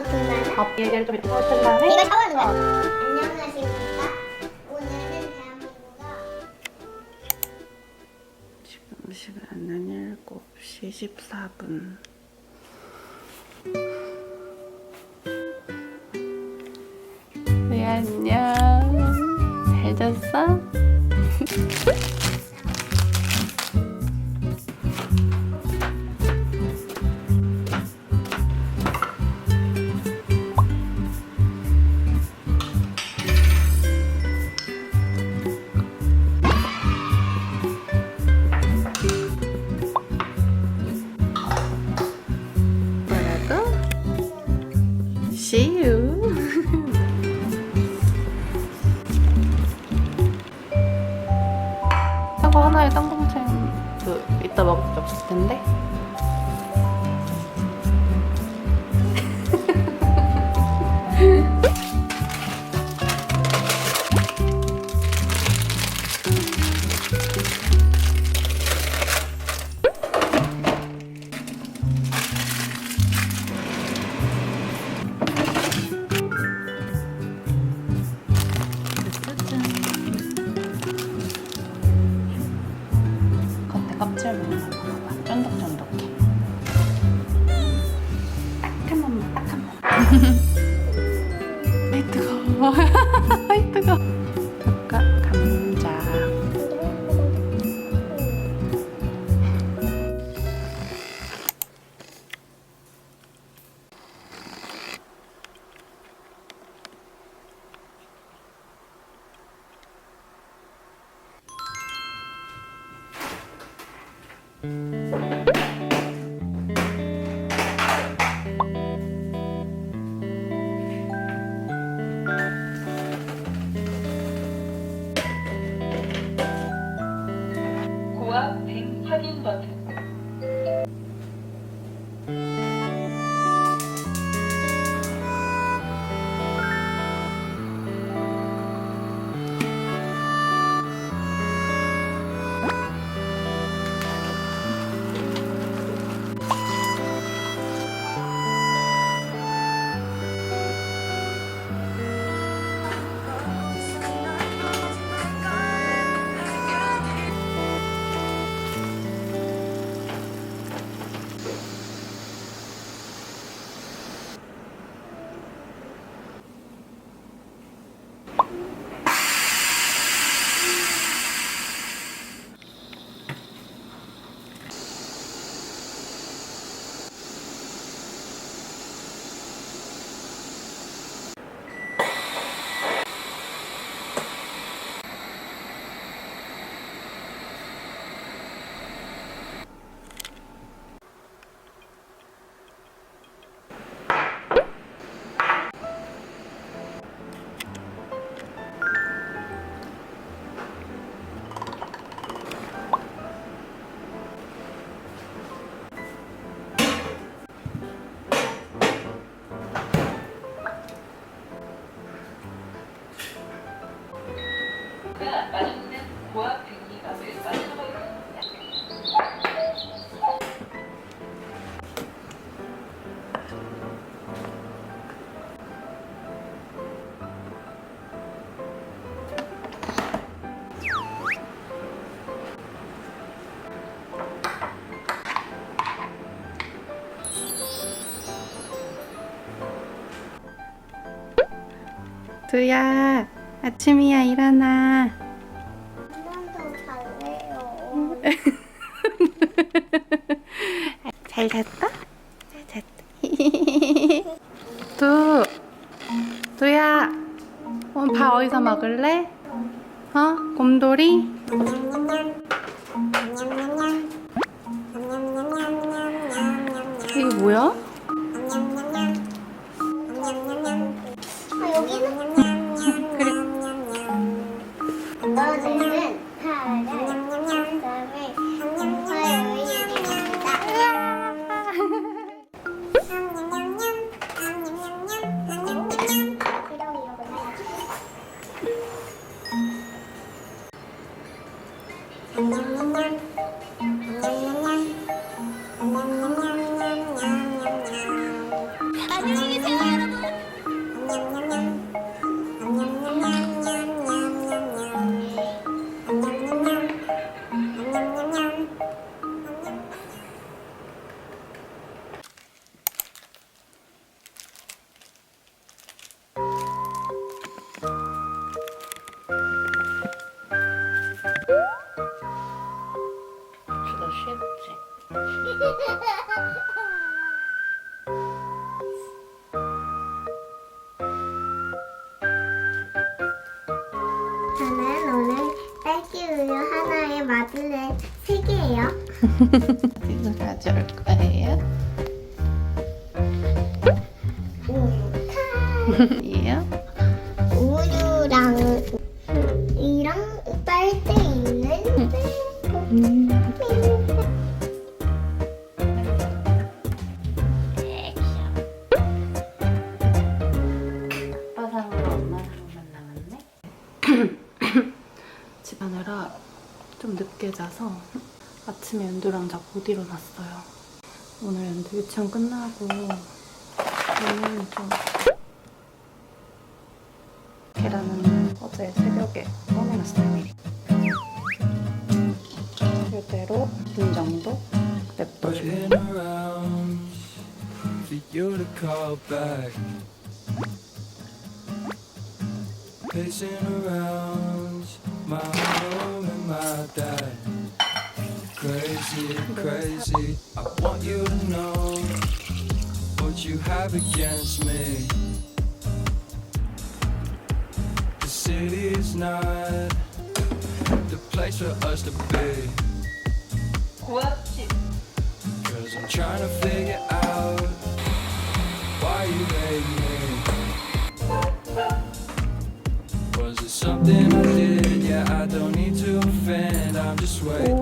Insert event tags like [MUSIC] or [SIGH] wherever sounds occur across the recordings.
나요. 밥 얘기를 좀 이따 한 다음에 이거 샤워하는 거야. 안녕하십니까. 오늘은 대한민국가 지금 시간은 7시 14분. 하나에 땅콩채 그 이따 먹을 게 없을 텐데. 부분만 먹어봐. 쫀득쫀득해. 딱한 번만, 딱 한 번. 아이 뜨거워. [LAUGHS] 아이 뜨거워. 두야, 아침이야, 일어나. 한번더 [LAUGHS] 잘래요. 잘 잤다? 잘 잤다. [LAUGHS] 두, 두야, 오늘 밥 어디서 먹을래? 어? 곰돌이? 이게 뭐야? 아, 여기는? [LAUGHS] 그 딸기 우유 하나에 마들렌 세 개예요. 어디서 가져올 거예요? [LAUGHS] 집안이라 좀 늦게 자서 아침에 연두랑 자고 못 일어났어요. 오늘 연두 유치원 끝나고 오늘 좀 계란은 어제 새벽에 꺼내놨어요 미리. 이대로 분 정도 냅둬주고 crazy, crazy. I want you to know what you have against me. The city is not the place for us to be. Cause I'm trying to figure out why you hate me. Was it something I did? Yeah, I don't need to offend, I'm just waiting.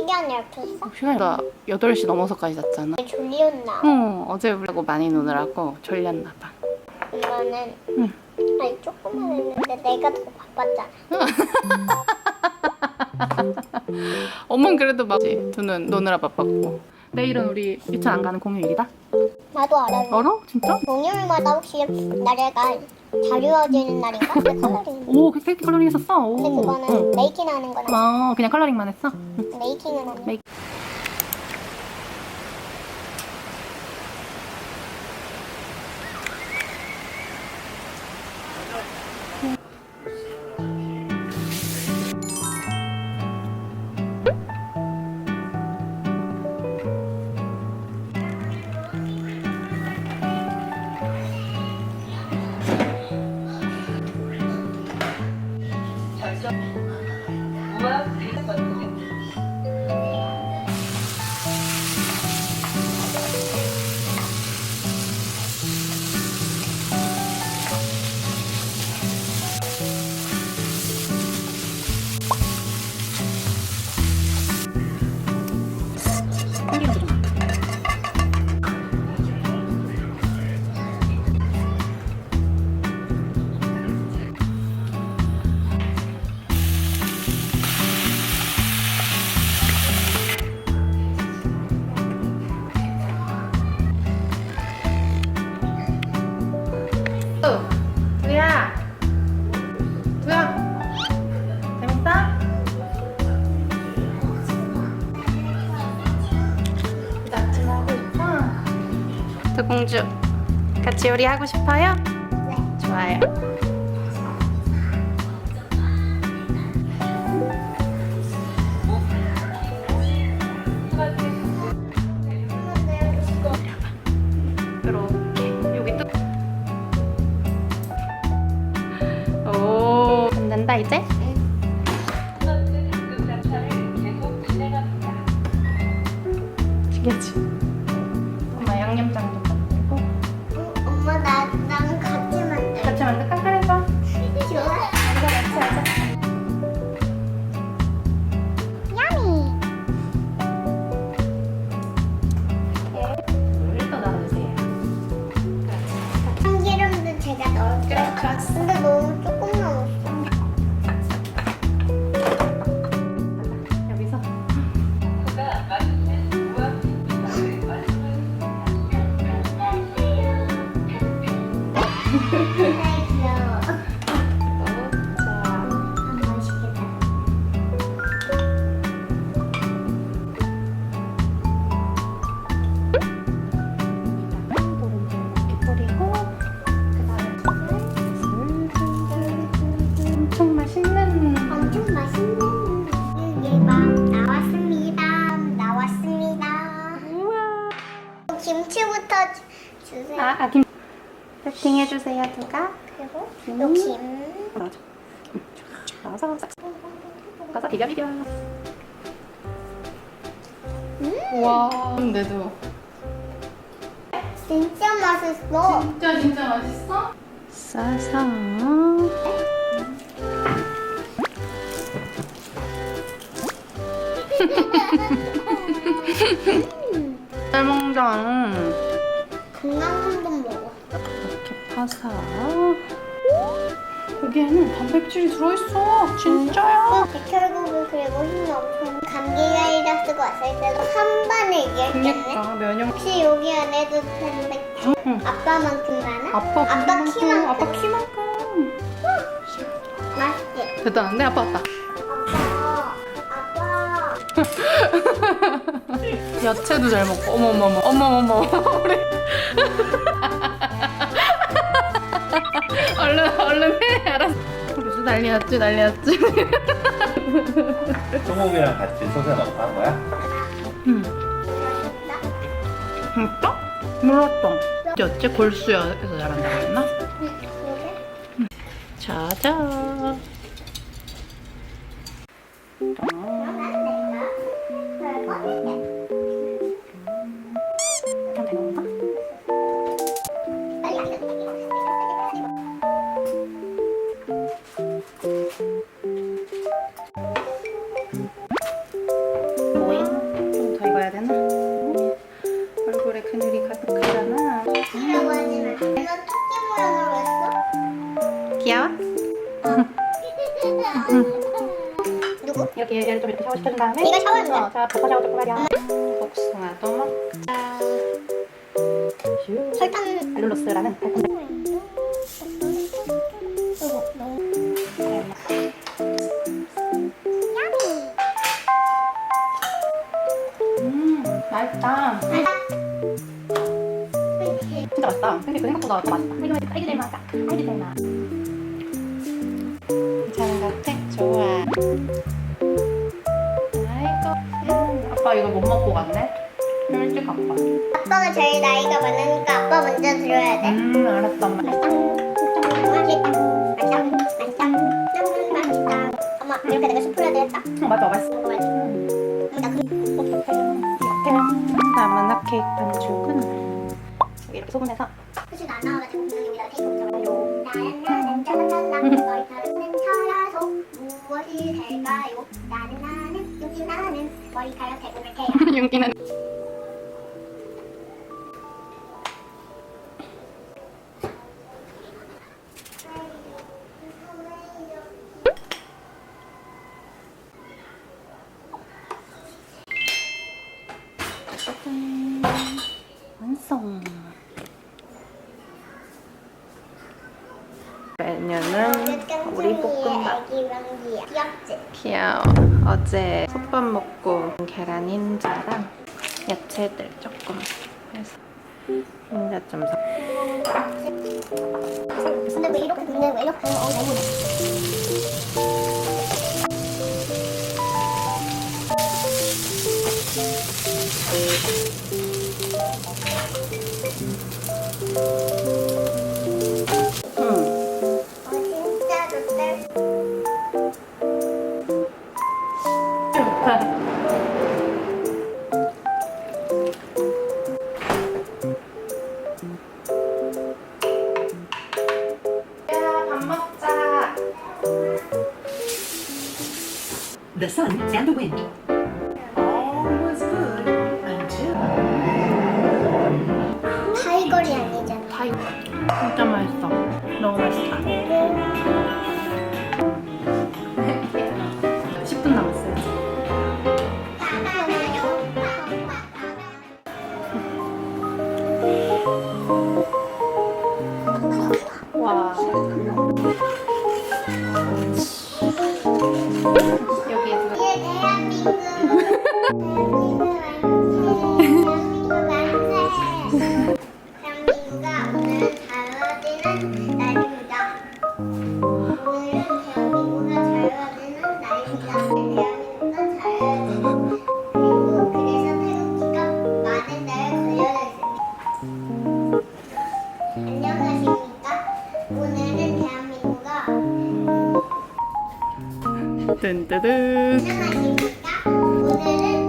시간이 없었어? 시간이 나 8시 넘어서까지 잤잖아 졸리었나? 어, 어제 울고 많이 노느라고 졸렸나 봐 엄마는 응. 아니 조금만 했는데 내가 더 바빴잖아. [LAUGHS] 엄마는 그래도 막지 두는 노느라 바빴고 내일은 우리 유치원 안 가는 공휴일이다 나도 알아 요. 알아? 진짜? 공휴일마다 혹시 나래가 잘 이루어지는 날인가? 근데 컬러링. 오 팩트 컬러링 했었어? 오. 근데 그거는 응. 메이킹 하는 거나 아 그냥 컬러링만 했어? 메이킹은 안 해. 메이- 절 같이 요리하고 싶어요? 네 좋아요 이렇게 여기 또 오, 된다 이제? 킹 해주세요 누가? 그리고 요 김. 맞아. 가서 가서 비벼 비벼. 와. 근데도 진짜 맛있어. 진짜 진짜 맛있어? 싸서. [LAUGHS] 잘 먹자. 파서. 여기에는 단백질이 들어있어. 진짜야. 백혈구를 그리고 힘이 엄청 감기 바이러스가 왔을 때도 한 번에 이겼겠네. 그러니까 면역. 혹시 여기 안에도 단백질 응. 아빠만큼 많아? 아빠 아빠 키만큼. 키만큼. 아빠 키만큼. 맛있지? 대단한데 아빠 왔다. 아빠, 아빠. [LAUGHS] 야채도 잘 먹고 어머머머 어머머머 [LAUGHS] 우리 얼른 얼른 해. 알았어. 그래서 난리 났지 난리 났지. [LAUGHS] 소금이랑 같이 넣고 한 거야? 응. 진짜? 몰랐다. 어째 골수여서 잘한다고 했나? 응, 자자 얘를 좀 이렇게 샤워시켜준 다음에 네가 샤워해줘. 어, 자 버터 샤워 좀 말이야 복숭아도 먹자 슈. 설탕. 알룰로스라는 달콤 이거. 음 맛있다 진짜 맛있다 근데 그 생각보다 더 맛있다 이거 맛있다 이게 제일 맛있다 이게 제일 아이고 음, 아빠 이거 못 먹고 갔네 좀 일찍 갔다 아빠가 제일 나이가 많으니까 아빠 먼저 들어야 돼. 음 알았어 엄마 맛있다. 맛있다. 맛있다. 맛있다. 엄마 이렇게 내가 슈프라도 했다. 어, 맞아 맛있어 먹어야지. 나 그. 나만나 케이크 반죽은 이렇게 소분해서 혹시 안 나와가지고 분명히 여기다가 테이프 붙여가지고 나는 나는 짜라짜라 머리카락은 털어서 무엇이 될까요? 나는 여기 나는 머리카락 대고를 해야. 윤기는 야채들 조금 해서 흰자 좀 사. 근데 왜 이렇게 근데 왜 이렇게 어 너무 응. The sun and the wind. 안녕하십니까? 오늘은 대한민국어. 안녕하십니까? 오늘은